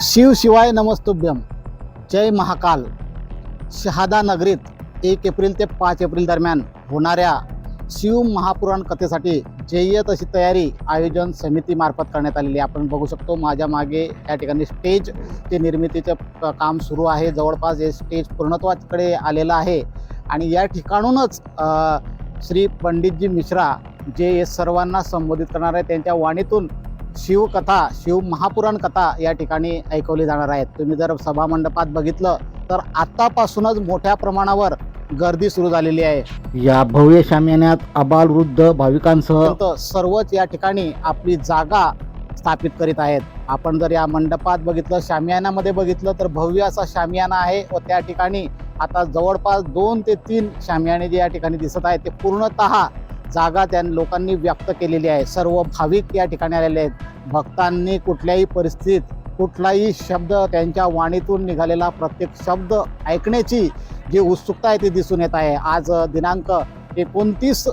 शिव शिवाय नमस्तुभ्यम. जय महाकाल. शहादा नगरीत एक एप्रिल ते पाच एप्रिल दरम्यान होणाऱ्या शिव महापुराण कथेसाठी जय्यत अशी तयारी आयोजन समितीमार्फत करण्यात आलेली आहे. आपण बघू शकतो माझ्या मागे या ठिकाणी स्टेज ते निर्मितीचं काम सुरू आहे. जवळपास हे स्टेज पूर्णत्वाकडे आलेलं आहे. आणि या ठिकाणूनच श्री पंडितजी मिश्रा जे सर्वांना संबोधित करणार आहे त्यांच्या वाणीतून शिवकथा शिव महापुराण कथा या ठिकाणी ऐकवली जाणार आहेत. तुम्ही जर सभामंडपात बघितलं तर आतापासूनच मोठ्या प्रमाणावर गर्दी सुरू झालेली आहे. या भव्य शामियान्यात अबाल वृद्ध भाविकांसह सर्वच या ठिकाणी आपली जागा स्थापित करीत आहेत. आपण जर या मंडपात बघितलं शामियानामध्ये बघितलं तर भव्य असा शामियाना आहे व त्या ठिकाणी आता जवळपास दोन ते तीन शामियाने जे या ठिकाणी दिसत आहेत ते पूर्णतः जागा त्या लोकांनी व्यक्त केलेली आहे. सर्व भाविक या ठिकाणी आलेले आहेत. भक्तांनी कुठल्याही परिस्थितीत कुठलाही शब्द त्यांच्या वाणीतून निघालेला प्रत्येक शब्द ऐकण्याची जी उत्सुकता आहे ती दिसून येत आहे. आज दिनांक एकोणतीस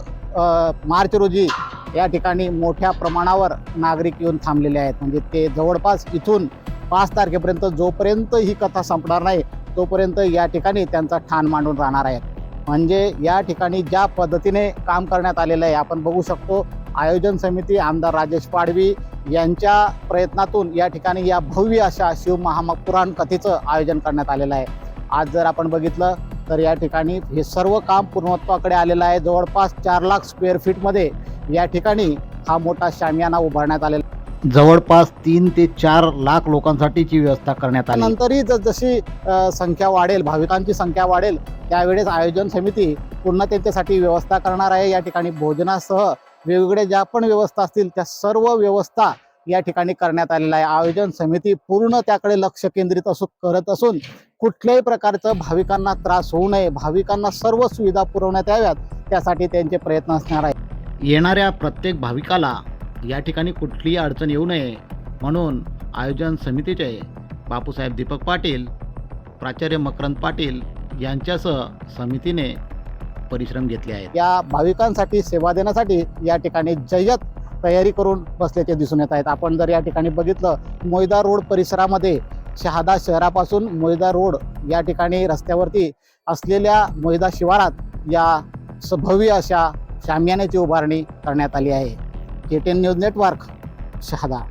मार्च रोजी या ठिकाणी मोठ्या प्रमाणावर नागरिक येऊन थांबलेले आहेत. म्हणजे ते जवळपास इथून पाच तारखेपर्यंत जोपर्यंत ही कथा संपणार नाही तोपर्यंत या ठिकाणी त्यांचा ठाण मांडून राहणार आहेत. म्हणजे या ठिकाणी ज्या पद्धतीने काम करण्यात आलेलं आहे आपण बघू शकतो आयोजन समिती आमदार राजेश पाडवी यांच्या प्रयत्नातून या ठिकाणी या भव्य अशा शिव महापुराण कथेचं आयोजन करण्यात आलेलं आहे. आज जर आपण बघितलं तर या ठिकाणी हे सर्व काम पूर्णत्वाकडे आलेलं आहे. जवळपास चार लाख स्क्वेअर फीटमध्ये या ठिकाणी हा मोठा शामियाना उभारण्यात आलेला जवळपास तीन ते चार लाख लोकांसाठीची व्यवस्था करण्यात आली. नंतरही जशी संख्या वाढेल भाविकांची संख्या वाढेल त्यावेळेस आयोजन समिती पुन्हा त्यांच्यासाठी व्यवस्था करणार आहे. या ठिकाणी भोजनासह वेगवेगळ्या ज्या पण व्यवस्था असतील त्या सर्व व्यवस्था या ठिकाणी करण्यात आलेल्या आहे. आयोजन समिती पूर्ण त्याकडे लक्ष केंद्रित असू करत असून कुठल्याही प्रकारचं भाविकांना त्रास होऊ नये. भाविकांना सर्व सुविधा पुरवण्यात याव्यात. त्यासाठी त्यांचे प्रयत्न असणार आहे येणाऱ्या प्रत्येक भाविकाला या ठिकाणी कुठलीही अडचण येऊ नये. म्हणून आयोजन समितीचे बापूसाहेब दीपक पाटील प्राचार्य मकरंद पाटील यांच्यासह समितीने परिश्रम घेतले आहेत. या भाविकांसाठी सेवा देण्यासाठी या ठिकाणी जय्यत तयारी करून बसल्याचे दिसून येत आहेत. आपण जर या ठिकाणी बघितलं मोयदा रोड परिसरामध्ये शहादा शहरापासून मोयदा रोड या ठिकाणी रस्त्यावरती असलेल्या मोयदा शिवारात या सभव्य भव्य अशा शामियान्याची उभारणी करण्यात आली आहे. K ten news network Shahada